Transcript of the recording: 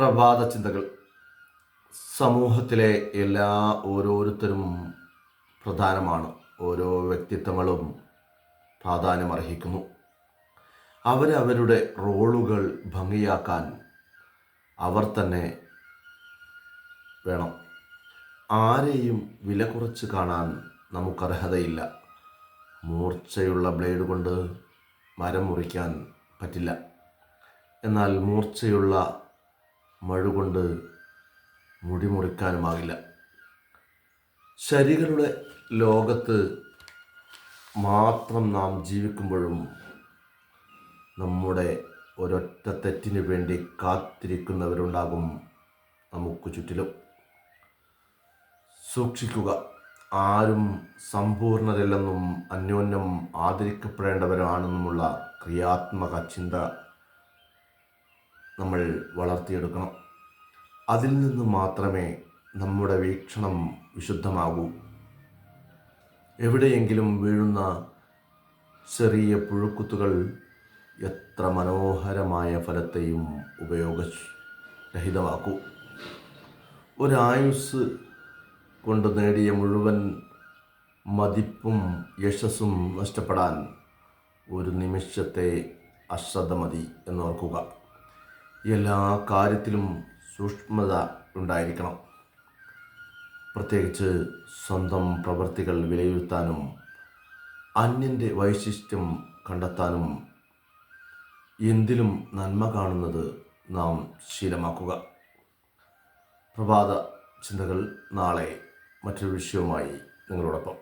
പ്രഭാത ചിന്തകൾ. സമൂഹത്തിലെ എല്ലാ ഓരോരുത്തരും പ്രധാനമാണ്. ഓരോ വ്യക്തിത്വങ്ങളും പ്രാധാന്യമർഹിക്കുന്നു. അവരവരുടെ റോളുകൾ ഭംഗിയാക്കാൻ അവർ തന്നെ വേണം. ആരെയും വില കുറച്ച് കാണാൻ നമുക്കർഹതയില്ല. മൂർച്ചയുള്ള ബ്ലേഡ് കൊണ്ട് മരം മുറിക്കാൻ പറ്റില്ല. എന്നാൽ മൂർച്ചയുള്ള മഴുകൊണ്ട് മുടി മുറിക്കാനുമാകില്ല ശരികളുടെ ലോകത്ത് മാത്രം നാം ജീവിക്കുമ്പോഴും നമ്മുടെ ഒരൊറ്റ തെറ്റിന് വേണ്ടി കാത്തിരിക്കുന്നവരുണ്ടാകും നമുക്ക് ചുറ്റിലും. സൂക്ഷിക്കുക ആരും സമ്പൂർണരല്ലെന്നും അന്യോന്യം ആദരിക്കപ്പെടേണ്ടവരാണെന്നുമുള്ള ക്രിയാത്മക ചിന്ത നമ്മൾ വളർത്തിയെടുക്കണം. അതിൽ നിന്ന് മാത്രമേ നമ്മുടെ വീക്ഷണം വിശുദ്ധമാകൂ. എവിടെയെങ്കിലും വീഴുന്ന ചെറിയ പുഴുക്കുത്തുകൾ എത്ര മനോഹരമായ ഫലത്തെയും ഉപയോഗരഹിതമാക്കൂ. ഒരായുസ് കൊണ്ട് നേടിയ മുഴുവൻ മതിപ്പും യശസ്സും നഷ്ടപ്പെടാൻ ഒരു നിമിഷത്തെ അശ്രദ്ധ മതി എന്നോർക്കുക. എല്ലാ കാര്യത്തിലും സൂക്ഷ്മത ഉണ്ടായിരിക്കണം. പ്രത്യേകിച്ച് സ്വന്തം പ്രവൃത്തികൾ വിലയിരുത്താനും അന്യന്റെ വൈശിഷ്ട്യം കണ്ടെത്താനും എന്തിലും നന്മ കാണുന്നത് നാം ശീലമാക്കുക. പ്രഭാത ചിന്തകൾ നാളെ മറ്റൊരു വിഷയവുമായി നിങ്ങളോടൊപ്പം.